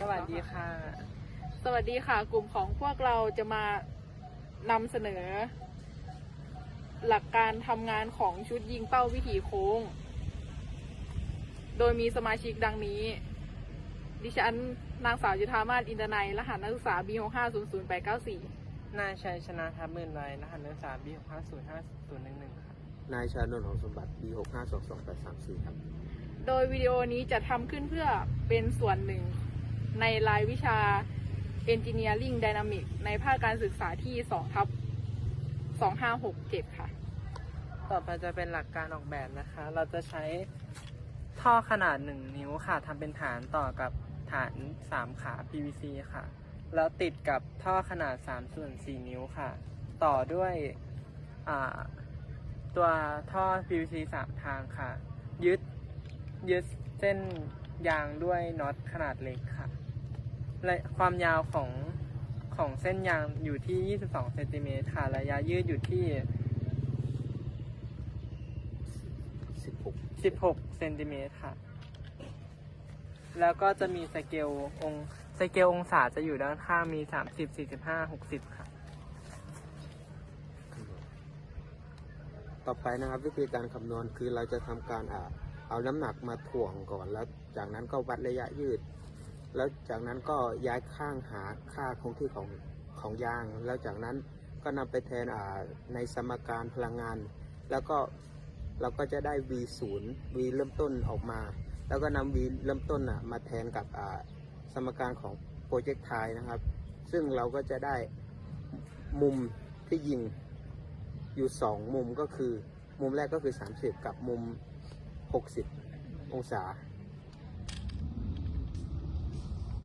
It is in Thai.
สวัสดีค่ะ สวัสดีค่ะ กลุ่มของพวกเราจะมานำเสนอ หลักการทำงานของชุดยิงเป้าวิถีโค้ง โดยมีสมาชิกดังนี้ ดิฉันนางสาวจุธามาศอินทนัยรหัสนักศึกษา B6500894 นายชัยชนะทับหมื่นไรรหัสนักศึกษา B 6 5 0 5 0 1 1ค่ะ นายชานนท์ของสมบัติ B 6 5 2 2 8 3 4ครับ โดยวิดีโอนี้จะทำขึ้นเพื่อเป็นส่วนหนึ่ง ในรายวิชา Engineering Dynamic ในภาคการศึกษาที่2ทับ2567 ค่ะ ต่อไปจะเป็นหลักการออกแบบนะคะ เราจะใช้ท่อขนาด 1 นิ้วค่ะทำเป็นฐานต่อกับฐาน 3 ขา PVC ค่ะ แล้วติดกับท่อขนาด3ส่วน4นิ้วค่ะ ต่อด้วยตัวท่อ PVC 3 ทางค่ะ ยึดยึดเส้น ยางด้วยน็อตขนาดเล็กค่ะและความยาวของของเส้นยางอยู่ที่ 22เซนติเมตรค่ะ ระยะยืดอยู่ที่ 16 16เซนติเมตรค่ะ แล้วก็จะมีสเกลองศสเกลองศาจะอยู่ด้านข้างมี 30 45 60 ค่ะ ต่อไปนะครับวิธีการคำนวณคือเราจะทำการอ่า เอาน้ำหนักมาถ่วงก่อน แล้วจากนั้นก็วัดระยะยืด แล้วจากนั้นก็ย้ายข้างหาค่าคงที่ของของยาง แล้วจากนั้นก็นำไปแทนอ่าในสมการพลังงาน แล้วก็เราก็จะได้ v 0 v เริ่มต้นออกมา แล้วก็นำ v เริ่มต้นอะมาแทนกับอ่าสมการของโปรเจกต์ไทนะครับ ซึ่งเราก็จะได้มุมที่ยิงอยู่สองมุมก็คือ มุมแรกก็คือ 30 กับมุม 60 องศา